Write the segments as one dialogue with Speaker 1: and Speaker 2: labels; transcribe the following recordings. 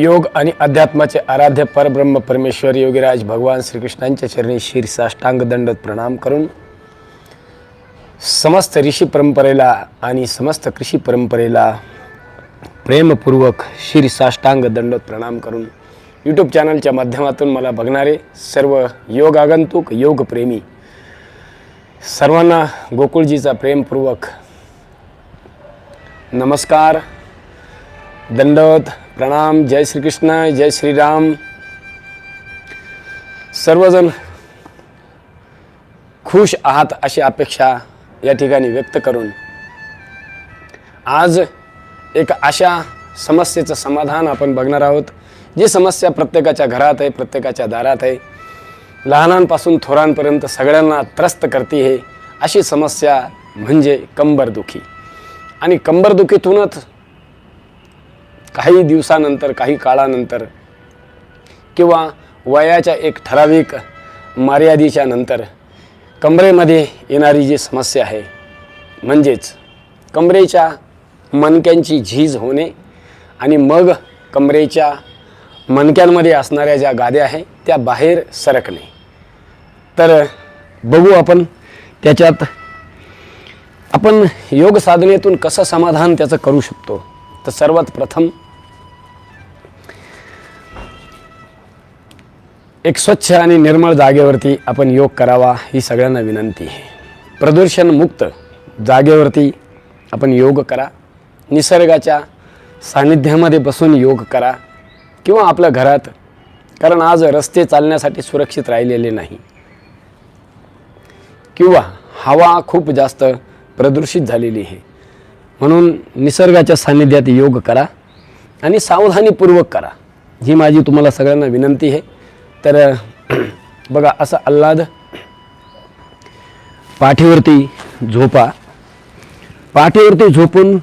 Speaker 1: योग आणि अध्यात्माचे आराध्य परब्रह्म परमेश्वर योगीराज भगवान श्रीकृष्णांच्या चरणी शीर साष्टांग दंडत प्रणाम करून समस्त ऋषी परंपरेला आणि समस्त कृषी परंपरेला प्रेमपूर्वक शीर साष्टांग दंडत प्रणाम करून यूट्यूब चॅनलच्या माध्यमातून मला बघणारे सर्व योग आगंतुक योगप्रेमी सर्वांना गोकुळजीचा प्रेमपूर्वक नमस्कार. दंडवत प्रणाम जय श्रीकृष्ण जय श्रीराम। सर्वजण खुश आहात अशी अपेक्षा या ठिकाणी व्यक्त करून आज एक अशा समस्येचं समाधान आपण बघणार आहोत जी समस्या प्रत्येकाच्या घरात आहे प्रत्येकाच्या दारात आहे. लहानांपासून थोरांपर्यंत सगळ्यांना त्रस्त करते आहे अशी समस्या म्हणजे कंबरदुखी. आणि कंबरदुखीतूनच काही दिवसानंतर काही काळानंतर किंवा वयाच्या एक ठराविक मर्यादेच्या नंतर कमरेमध्ये येणारी जी समस्या आहे म्हणजेच कमरेच्या मणक्यांची झीज होणे आणि मग कमरेच्या मणक्यांमध्ये असणाऱ्या ज्या गाद्या आहे त्या बाहेर सरकणे. तर बघू आपण त्याच्यात आपण योग साधनेतून कसं समाधान त्याचं करू शकतो. तर सर्वात प्रथम एक स्वच्छ आणि निर्मळ जागेवरती आपण योग करावा ही सगळ्यांना विनंती आहे. प्रदूषणमुक्त जागेवरती आपण योग करा. निसर्गाच्या सानिध्यामध्ये बसून योग करा किंवा आपल्या घरात कारण आज रस्ते चालण्यासाठी सुरक्षित राहिलेले नाही. किंवा हवा खूप जास्त प्रदूषित झालेली आहे. म्हणून निसर्गाच्या सानिध्यात योग करा आणि सावधानीपूर्वक करा. ही माझी तुम्हाला सगळ्यांना विनंती आहे. तर बघा असं आल्हाद पाठीवरती झोपा. पाठीवरती झोपून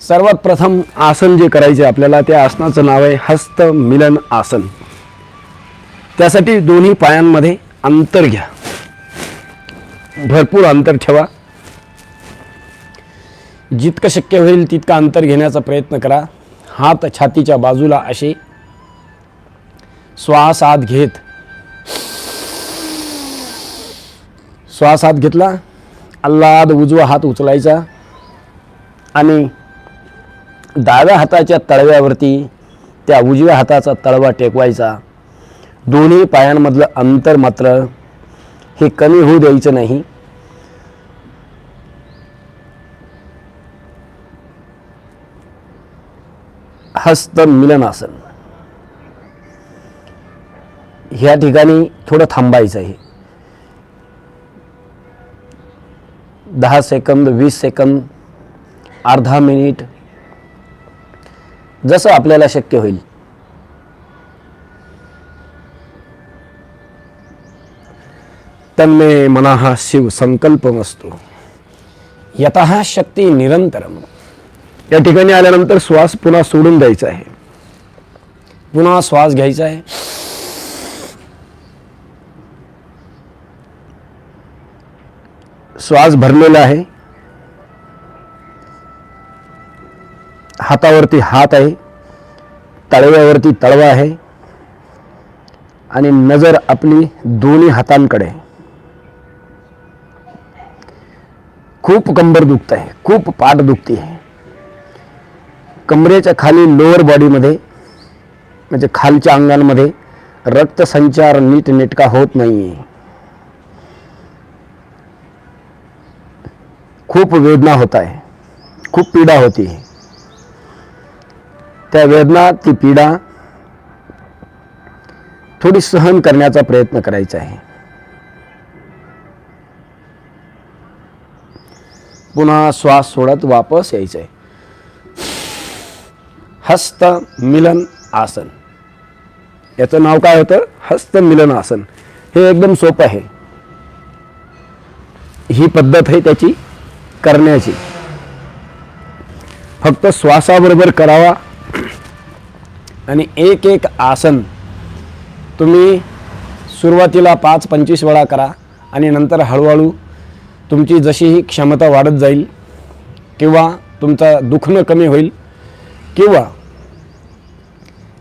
Speaker 1: सर्वात प्रथम आसन जे करायचे आपल्याला त्या आसनाचं नाव आहे हस्त मिलन आसन. त्यासाठी दोन्ही पायांमध्ये अंतर घ्या. भरपूर अंतर ठेवा. जितकं शक्य होईल तितकं अंतर घेण्याचा प्रयत्न करा. हात छातीच्या बाजूला असे श्वास आत घेत. श्वास आत घेतला. अल्लाद उजवा हात उचलायचा. आणि डाव्या हाताच्या तळव्यावरती त्या उजव्या हाताचा तळवा टेकवायचा. दोन्ही पायांमधलं अंतर मात्र हे कमी होऊ द्यायचं नाही. हस्त मिलनासन. ह्या ठिकाणी थोडं थांबायचं आहे. दहा सेकंद वीस सेकंद अर्धा मिनिट जसं आपल्याला शक्य होईल. तन्मे मनाहा शिव संकल्पमस्तु यत शक्ती निरंतरम या ठिकाणी आल्यानंतर श्वास पुन्हा सोडून द्यायचा आहे. पुन्हा श्वास घ्यायचा आहे. श्वास भरलेला आहे. हातावरती हात आहे. तळव्यावरती तळवा आहे. आणि नजर आपली दोन्ही हातांकडे खूप कंबर दुखत आहे खूप पाठ दुखती आहे कमरेच्या खाली लोअर बॉडीमध्ये म्हणजे खालच्या अंगांमध्ये रक्तसंचार नीट नेटका होत नाही आहे खूप वेदना होत आहे खूप पीडा होती. त्या वेदना ती पीडा थोडी सहन करण्याचा प्रयत्न करायचा आहे. पुन्हा श्वास सोडत वापस यायचं आहे हस्त मिलन आसन. याचं नाव काय होतं? हस्त मिलन आसन. हे एकदम सोपं आहे. ही पद्धत आहे त्याची करण्याची. फक्त श्वासाबरोबर करावा. आणि एक एक आसन तुम्ही सुरुवातीला पाच पंचवीस वेळा करा आणि नंतर हळूहळू तुमची जशी ही क्षमता वाढत जाईल किंवा तुमचं दुखणं कमी होईल किंवा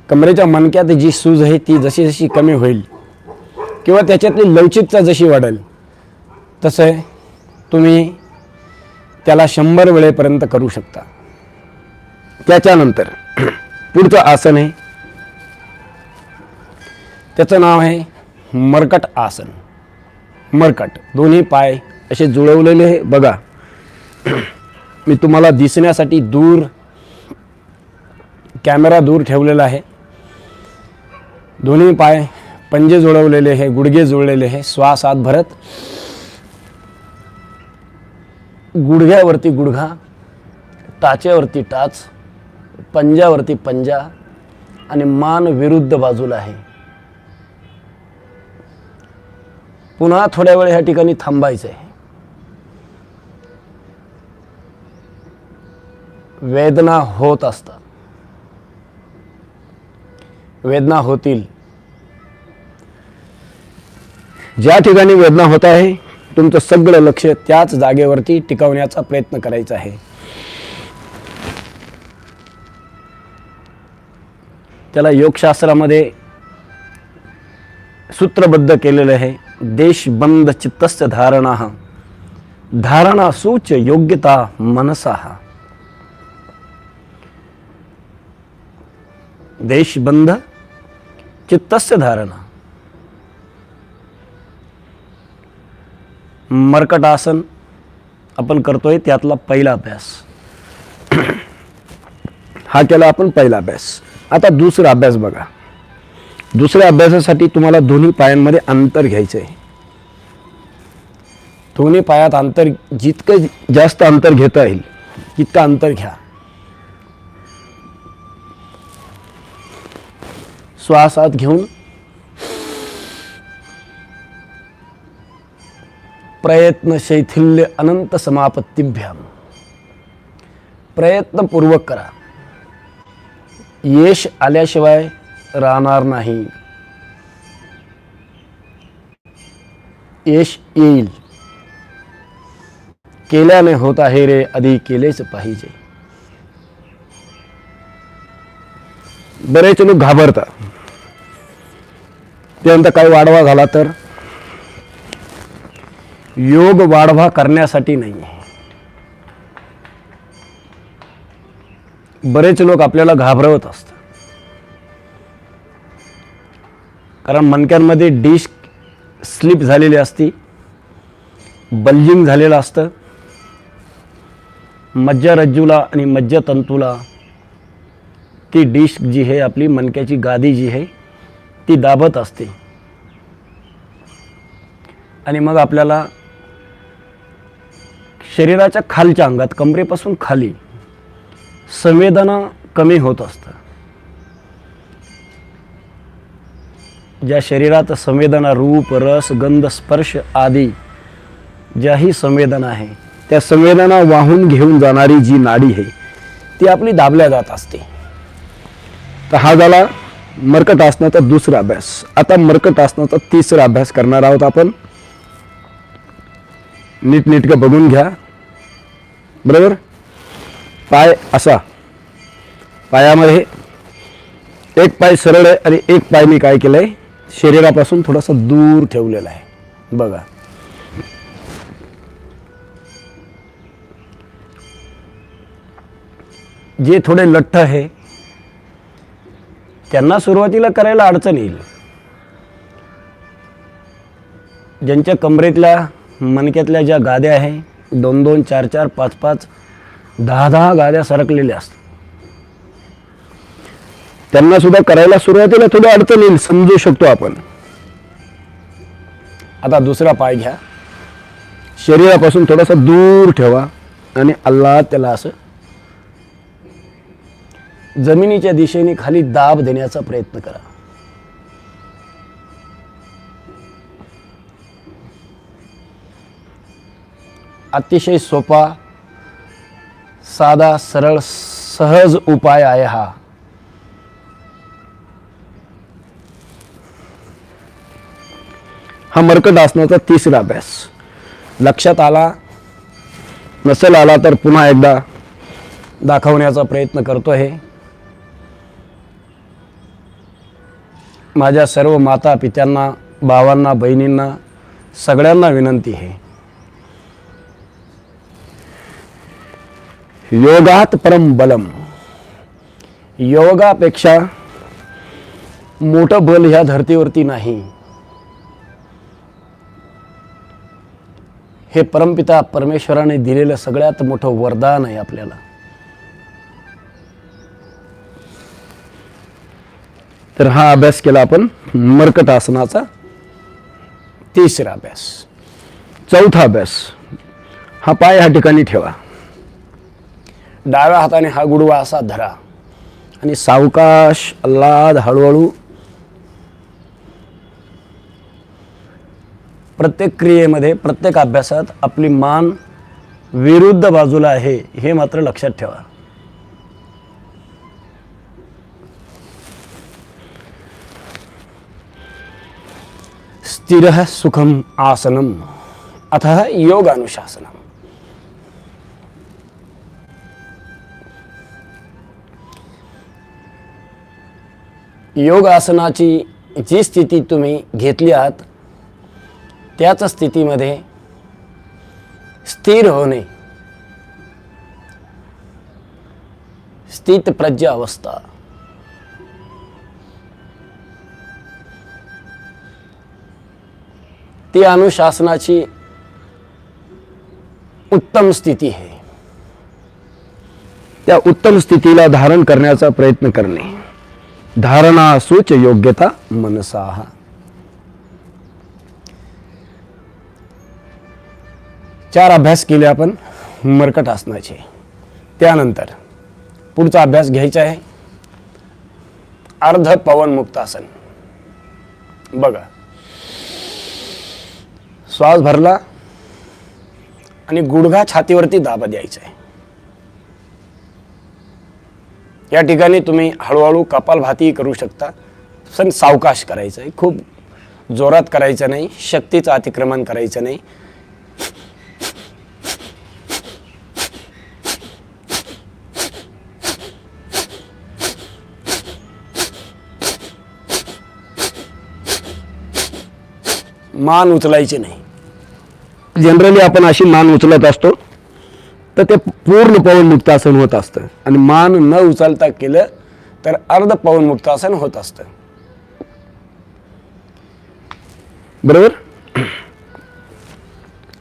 Speaker 1: कमरेच्या मणक्यात जी सूज आहे ती जशी जशी कमी होईल किंवा त्याच्यातली लवचिकता जशी वाढेल तसं तुम्ही त्याला शंभर वेळेपर्यंत करू शकता. त्याच्यानंतर पुढचं आसन आहे. त्याचं नाव आहे मरकट आसन. मरकट दोन्ही पाय असे जुळवलेले आहे. बघा मी तुम्हाला दिसण्यासाठी दूर कॅमेरा दूर ठेवलेला आहे. दोन्ही पाय पंजे जुळवलेले आहे गुडघे जुळलेले आहे श्वास आत भरत. गुडघ्यावरती गुडघा टाचेवरती टाच पंजावरती पंजा आणि मान विरुद्ध बाजूला आहे. पुन्हा थोड्या वेळ ह्या ठिकाणी थांबायचं आहे वेदना होत असतात. वेदना होतील. ज्या ठिकाणी वेदना होत आहे तुमचं सगळं लक्ष त्याच जागेवरती टिकवण्याचा प्रयत्न करायचा आहे. त्याला योगशास्त्रामध्ये सूत्रबद्ध केलेलं आहे देशबंद चित्तस्य धारणा धारणा सूच योग्यता मनसा. देशबंध चित्तस्य धारणा। मर्कटासन आपण करतोय त्यातला पहिला अभ्यास. हा केला आपण पहिला अभ्यास. आता दुसरा अभ्यास बघा. दुसऱ्या अभ्यासासाठी तुम्हाला दोन्ही पायांमध्ये अंतर घ्यायचं आहे दोन्ही पायात अंतर जितकं जास्त अंतर घेता येईल तितकं अंतर घ्या. श्वासात घेऊन प्रयत्न शैथिल्य अनंत समापत्तीभ्याम। प्रयत्नपूर्वक करा। यश आल्याशिवाय राहणार नाही। यश येईल। केल्याने होत आहे रे आधी केलेच पाहिजे। बरेच लोक घाबरतात। त्यानंतर काही वाढवा झाला तर? योग वाढवा करण्यासाठी नाही. बरेच लोक आपल्याला घाबरवत असतात. कारण मणक्यांमध्ये डिश स्लिप झालेली असती बल्जिंग झालेलं असतं मज्जारज्जूला आणि मज्जातंतूला ती डिश जी आहे आपली मणक्याची गादी जी आहे ती दाबत असते. आणि मग आपल्याला शरीराच्या खालच्या अंगात कमरेपासून खाली संवेदना कमी होत असतं ज्या शरीरात संवेदना रूप रस गंध स्पर्श आदी ज्याही संवेदना आहे त्या संवेदना वाहून घेऊन जाणारी जी नाडी आहे ती आपली दाबल्या जात असते. तर हा झाला मर्कट आसनाचा दुसरा अभ्यास. आता मर्कट आसनाचा तिसरा अभ्यास करणार आहोत आपण. नीटनेटकं बघून घ्या. बरोबर? पाय असा. पायामध्ये एक पाय सरळ आहे आणि एक पाय मी काय केलंय? शरीरापासून थोडासा दूर ठेवलेला आहे. बघा. जे थोडे लठ्ठ आहे त्यांना सुरुवातीला करायला अडचण येईल. ज्यांच्या कमरेतल्या मणक्यातल्या ज्या गाद्या आहे दोन दोन चार चार पाच पाच दहा दहा गाद्या सरकलेल्या असतात. त्यांना सुद्धा करायला सुरुवातीला थोडी अडचण येईल समजू शकतो आपण. आता दुसरा पाय घ्या. शरीरापासून थोडासा दूर ठेवा आणि अल्ला त्याला असं जमिनीच्या दिशेने खाली दाब देण्याचा प्रयत्न करा. अतिशय सोपा साधा सरळ सहज उपाय आहे हा. हा मर्कट आसनाचा तिसरा अभ्यास. लक्षात आला? नसेल आला तर पुन्हा एकदा दाखवण्याचा प्रयत्न करतो आहे माझ्या सर्व माता पित्यांना भावांना बहिणींना सगळ्यांना विनंती आहे योगात परम बलम. योगापेक्षा मोठं बल ह्या धर्तीवरती नाही. हे परमपिता परमेश्वराने दिलेलं सगळ्यात मोठं वरदान आहे आपल्याला. तर हा अभ्यास केला आपण मर्कट आसनाचा तिसरा अभ्यास. चौथा अभ्यास. हा पाय ह्या ठिकाणी ठेवा. डाव्या हाताने हा गुडवा असा धरा. आणि सावकाश अल्लाद हळूहळू प्रत्येक क्रियेमध्ये प्रत्येक अभ्यासात आपली मान विरुद्ध बाजूला आहे हे मात्र लक्षात ठेवा. स्थिर सुखम आसनम. अथ योगानुशासनम. योग आसनाची जी स्थिती तुम्ही घेतली आहात त्याच स्थितीमध्ये स्थिर होणे. स्थित प्रज्ञ अवस्था ती अनुशासनाची उत्तम स्थिती आहे. त्या उत्तम स्थितीला धारण करण्याचा प्रयत्न करणे. धारणा सूच योग्यता मनसाहा चार अभ्यास केले आपण मर्कट आसनाचे त्यानंतर पुढचा अभ्यास घ्यायचा आहे अर्ध पवन मुक्तासन बघा श्वास भरला आणि गुडघा छातीवरती दाबा द्यायचा आहे या ठिकाणी तुम्ही हळूहळू कपालभाती करू शकता. पण सावकाश करायचं आहे. खूप जोरात करायचं नाही. शक्तीचं अतिक्रमण करायचं नाही. मान उचलायची नाही. जनरली आपण अशी मान उचलत असतो. तर ते पूर्ण पवन मुक्तासन होत असतं. आणि मान न उचलता केलं तर अर्ध पवन मुक्तासन होत असतं. बरोबर?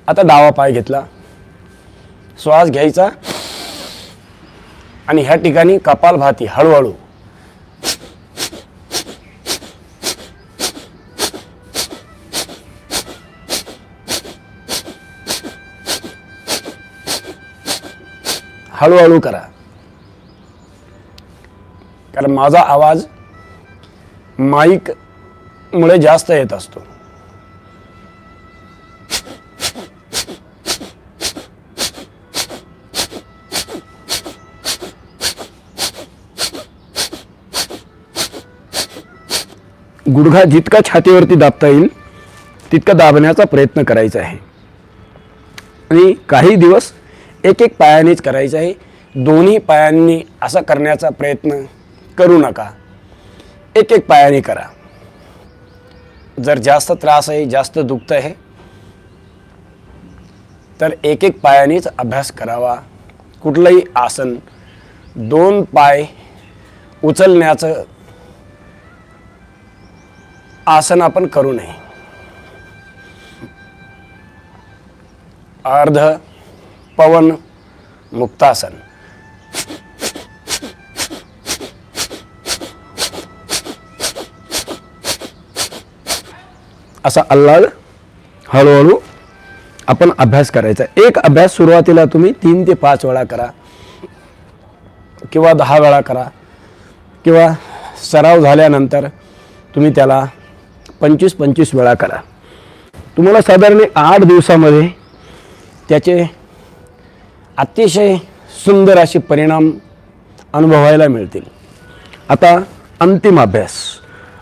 Speaker 1: आता डावा पाय घेतला. श्वास घ्यायचा. आणि ह्या ठिकाणी कपालभाती हळूहळू हळूहळू करा. कारण माझा आवाज माईकमुळे जास्त येत असतो. गुडघा जितका छातीवरती दाबता येईल तितका दाबण्याचा प्रयत्न करायचा आहे. आणि काही दिवस एक एक पायानेच करायचं आहे. दोन्ही पायांनी असा करण्याचा प्रयत्न करू नका. एक एक पायाने करा. जर जास्त त्रास आहे जास्त दुखत आहे तर एक एक पायानेच अभ्यास करावा. कुठलंही आसन दोन पाय उचलण्याचं आसन आपण करू नये. अर्ध पवन मुक्तासन. असा अल्लाद हळूहळू आपण अभ्यास करायचा. एक अभ्यास सुरुवातीला तुम्ही तीन ते पाच वेळा करा. किंवा दहा वेळा करा. किंवा सराव झाल्यानंतर तुम्ही त्याला पंचवीस पंचवीस वेळा करा. तुम्हाला साधारण आठ दिवसामध्ये त्याचे अतिशय सुंदर असे परिणाम अनुभवायला मिळतील. आता अंतिम अभ्यास.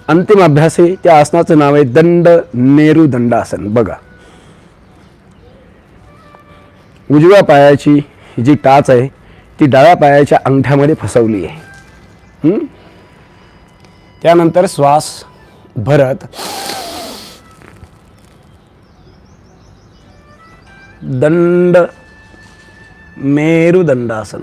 Speaker 1: अंतिम अभ्यास आहे त्या आसनाचं नाव आहे दंड नेहरू दंडासन. बघा. उजव्या पायाची जी टाच आहे ती डाव्या पायाच्या अंगठ्यामध्ये फसवली आहे. त्यानंतर श्वास भरत दंड मेरुदंडासन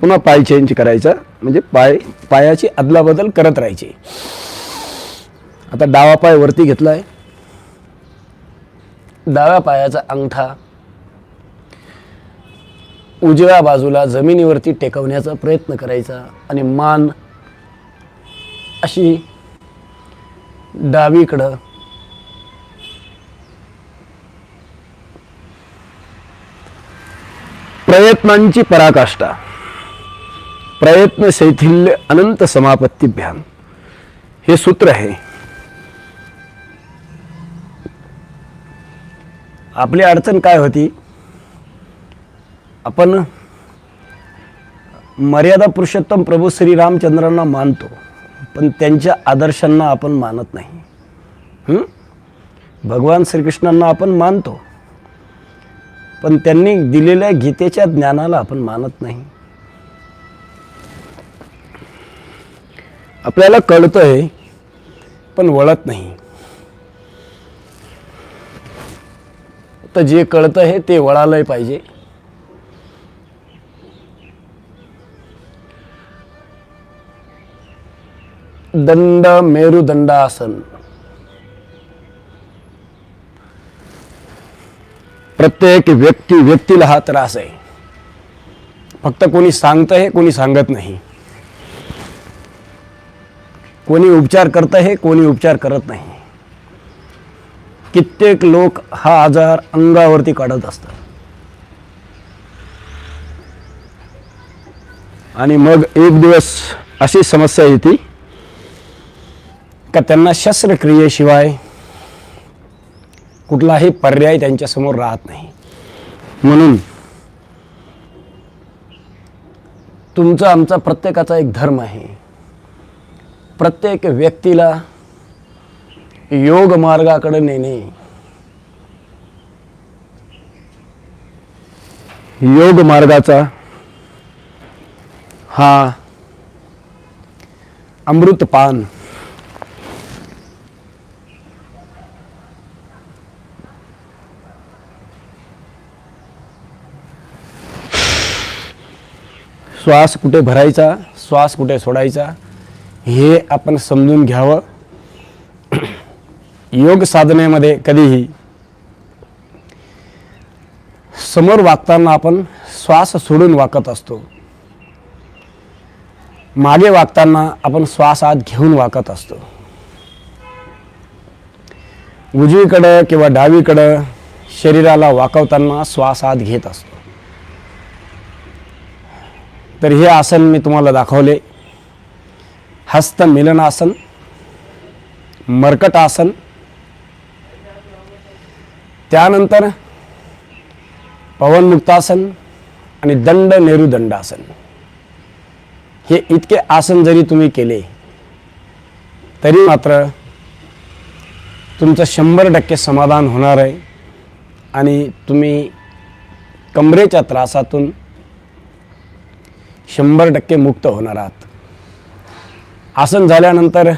Speaker 1: पुन्हा पाय चेंज करायचा. म्हणजे पाय पायाची अदलाबदल करत राहायची. आता डावा पाय वरती घेतलाय. डाव्या पायाचा अंगठा. उजव्या बाजूला जमिनीवरती टेकवण्याचा प्रयत्न करायचा. आणि मान अशी डावीकडं. प्रयत्नांची पराकाष्ठा. प्रयत्न शैथिल्य अनंत समापत्तीभ्याम हे सूत्र आहे. आपली अडचण काय होती? आपण मर्यादा पुरुषोत्तम प्रभू श्रीरामचंद्रांना मानतो. पण त्यांच्या आदर्शांना आपण मानत नाही. भगवान श्रीकृष्णांना आपण मानतो. पण त्यांनी दिलेल्या गीतेच्या ज्ञानाला आपण मानत नाही. आपल्याला कळतंय पण वळत नाही. तर जे कळतं आहे ते वळालंय पाहिजे. दंड मेरुदंडासन प्रत्येक व्यक्ती व्यक्तीला हा त्रास आहे. फक्त कोणी सांगतं आहे कोणी सांगत नाही. कोणी उपचार करत आहे कोणी उपचार करत नाही. कित्येक लोक हा आजार अंगावरती काढत असतात. आणि मग एक दिवस अशी समस्या येते का त्यांना शस्त्रक्रियेशिवाय कुठलाही पर्याय त्यांच्यासमोर राहत नाही. म्हणून तुमचा आमचा प्रत्येकाचा एक धर्म आहे. प्रत्येक व्यक्तीला योग मार्गाकडे नेणे. योग मार्गाचा हा अमृतपान श्वास कुठे भरायचा श्वास कुठे सोडायचा हे आपण समजून घ्यावं. योग साधनेमध्ये कधीही समोर वागताना आपण श्वास सोडून वाकत असतो. मागे वागताना आपण श्वास आत घेऊन वाकत असतो. उजवीकडं किंवा डावीकडं शरीराला वाकवताना श्वास आत घेत असतो. तर हे आसन मी तुम्हाला दाखवले. हस्त मिलनासन मर्कट आसन. त्यानंतर पवनमुक्तासन आणि दंड नेरुदंडासन हे इतके आसन जरी तुम्ही केले तरी मात्र तुमचं शंभर टक्के समाधान होणार आहे आणि तुम्ही कमरेच्या त्रासातून शंभर टक्के मुक्त होणार आहात. आसन झाल्यानंतर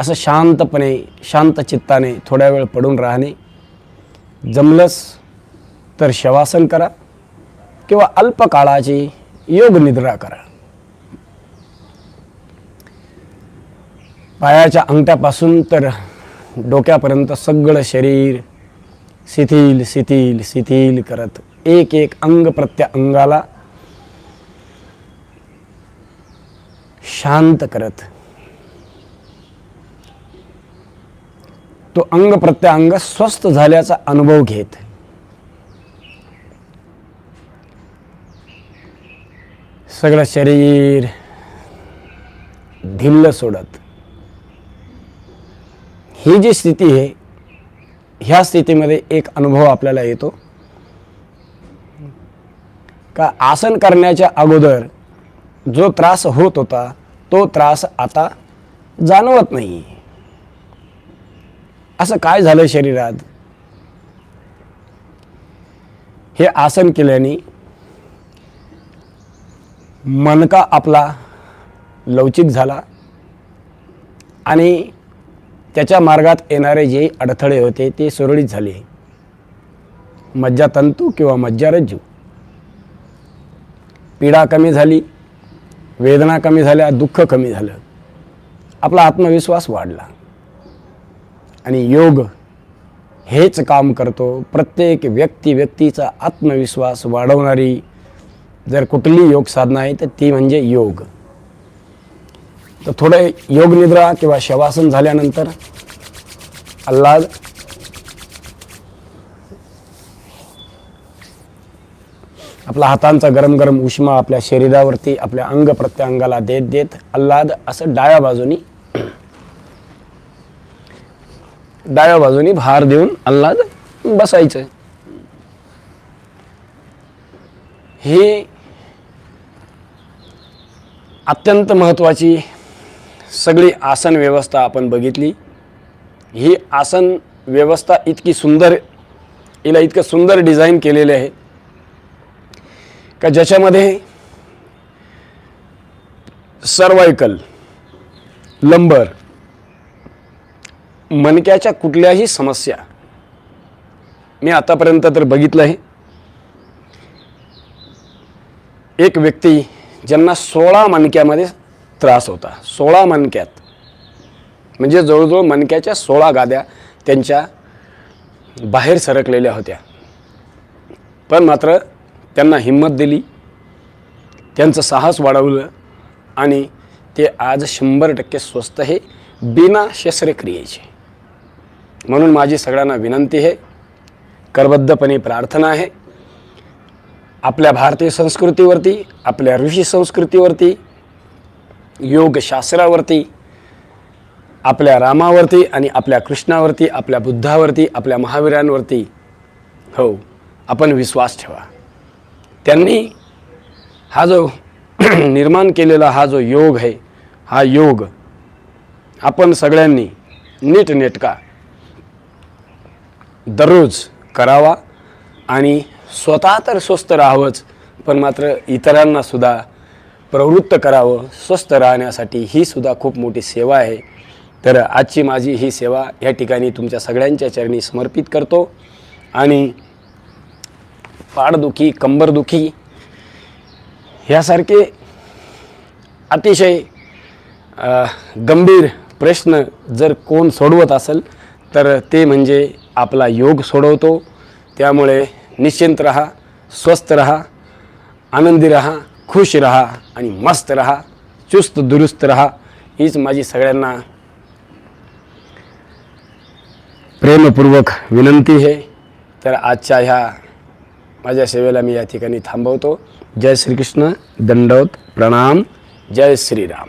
Speaker 1: असं शांतपणे शांत चित्ताने थोड्या वेळ पडून राहणे जमलंच तर शवासन करा किंवा अल्प काळाची योग निद्रा करा. पायाच्या अंगठ्यापासून तर डोक्यापर्यंत सगळं शरीर शिथिल शिथिल शिथिल करत एक एक अंग प्रत्यंगाला शांत करत. तो अंग प्रत्यंग स्वस्थ झाल्याचा अनुभव घेत. सगळं शरीर धिल्ल सोडत. ही जी स्थिती आहे ह्या स्थितीमध्ये एक अनुभव आपल्याला येतो. का आसन करण्याच्या अगोदर जो त्रास होत होता तो त्रास आता जाणवत नाही. असं काय झालं शरीरात? हे आसन केल्याने मनका आपला लवचिक झाला आणि त्याच्या मार्गात येणारे जे अडथळे होते ते सुरळीत झाले. मज्जातंतू किंवा मज्जारज्जू. पीडा कमी झाली. वेदना कमी झाल्या दुःख कमी झालं. आपला आत्मविश्वास वाढला. आणि योग हेच काम करतो. प्रत्येक व्यक्ती व्यक्तीचा आत्मविश्वास वाढवणारी जर कुठली योग साधना आहे तर ती म्हणजे योग. तर थोडं योगनिद्रा किंवा शवासन झाल्यानंतर आल्हाद आपला हातांचा गरम गरम उष्मा आपल्या शरीरावरती आपल्या अंग प्रत्यंगाला देत देत आल्हाद असं डाव्या बाजूनी डाव्या बाजूनी भार देऊन आल्हाद बसायचं. ही अत्यंत महत्त्वाची सगळी आसन व्यवस्था आपण बघितली. ही आसन व्यवस्था इतकी सुंदर हिला इतकं सुंदर डिझाईन केलेले आहे. का ज्याच्यामध्ये सर्वायकल लंबर मणक्याच्या कुठल्याही समस्या मी आतापर्यंत तर बघितलं आहे. एक व्यक्ती ज्यांना सोळा मणक्यामध्ये त्रास होता सोळा मणक्यात म्हणजे जवळजवळ मणक्याच्या सोळा गाद्या त्यांच्या बाहेर सरकलेल्या होत्या. पण मात्र त्यांना हिंमत दिली त्यांचं साहस वाढवलं आणि ते आज शंभर टक्के स्वस्त हे बिना शस्त्रक्रियेचे. म्हणून माझी सगळ्यांना विनंती आहे करबद्धपणे प्रार्थना आहे. आपल्या भारतीय संस्कृतीवरती आपल्या ऋषी संस्कृतीवरती योगशास्त्रावरती आपल्या रामावरती आणि आपल्या कृष्णावरती आपल्या बुद्धावरती आपल्या महावीरांवरती हो आपण विश्वास ठेवा. त्यांनी हा जो निर्माण केलेला हा जो योग आहे हा योग आपण सगळ्यांनी नीटनेटका दररोज करावा आणि स्वतः तर स्वस्थ राहावंच पण मात्र इतरांना सुद्धा प्रवृत्त करावं स्वस्थ राहण्यासाठी ही सुद्धा खूप मोठी सेवा आहे. तर आजची माझी ही सेवा या ठिकाणी तुमच्या सगळ्यांच्या चरणी समर्पित करतो आणि पाठदुखी कंबरदुखी ह्यासारखे अतिशय गंभीर प्रश्न जर कोण सोडवत असेल तर ते म्हणजे आपला योग सोडवतो. त्यामुळे निश्चिंत रहा स्वस्थ रहा आनंदी रहा खुश रहा आणि मस्त रहा चुस्त दुरुस्त रहा. हीच माझी सगळ्यांना प्रेमपूर्वक विनंती आहे. तर आजच्या ह्या माझ्या सेवेला मी या ठिकाणी थांबवतो. जय श्रीकृष्ण दंडवत प्रणाम. जय श्रीराम.